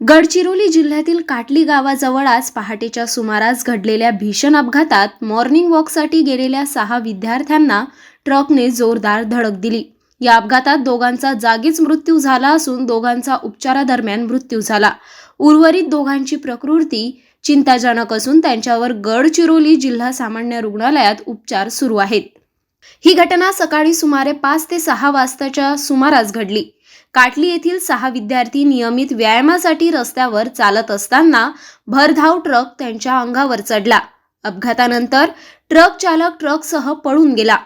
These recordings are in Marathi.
गडचिरोली जिल्ह्यातील काटली गावाजवळ आज पहाटेच्या सुमारास घडलेल्या भीषण अपघातात मॉर्निंग वॉकसाठी गेलेल्या सहा विद्यार्थ्यांना ट्रकने जोरदार धडक दिली. या अपघातात दोघांचा जागीच मृत्यू झाला असून दोघांचा उपचारादरम्यान मृत्यू झाला. उर्वरित दोघांची प्रकृती चिंताजनक असून त्यांच्यावर गडचिरोली जिल्हा सामान्य रुग्णालयात उपचार सुरू आहेत. ही घटना सकाळी सुमारे पाच ते सहा वाजताच्या सुमारास घडली. काटली येथील सहा विद्यार्थी नियमित व्यायामासाठी रस्त्यावर चालत असताना भरधाव ट्रक त्यांच्या अंगावर चढला. अपघातानंतर ट्रक चालक ट्रकसह पळून गेला.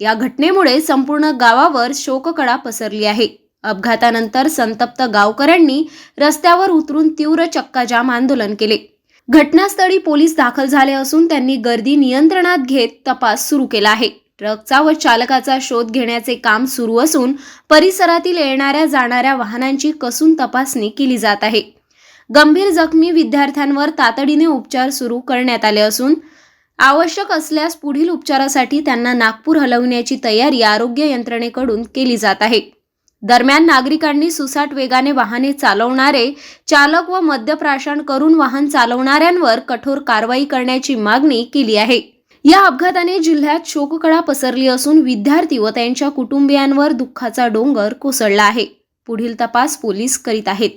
या घटनेमुळे संपूर्ण गावावर शोककळा पसरली आहे. अपघातानंतर संतप्त गावकऱ्यांनी रस्त्यावर उतरून तीव्र चक्काजाम आंदोलन केले. घटनास्थळी पोलीस दाखल झाले असून त्यांनी गर्दी नियंत्रणात घेत तपास सुरू केला आहे. ट्रकचा व चालकाचा शोध घेण्याचे काम सुरू असून परिसरातील येणाऱ्या जाणाऱ्या वाहनांची कसून तपासणी केली जात आहे. गंभीर जखमी विद्यार्थ्यांवर तातडीने उपचार सुरू करण्यात आले असून आवश्यक असल्यास पुढील उपचारासाठी त्यांना नागपूर हलवण्याची तयारी आरोग्य यंत्रणेकडून केली जात आहे. दरम्यान नागरिकांनी सुसाट वेगाने वाहने चालवणारे चालक व मद्यप्राशन करून वाहन चालवणाऱ्यांवर कठोर कारवाई करण्याची मागणी केली आहे. या अपघाताने जिल्ह्यात शोककळा पसरली असून विद्यार्थी व त्यांच्या कुटुंबियांवर दुःखाचा डोंगर कोसळला आहे. पुढील तपास पोलीस करीत आहेत.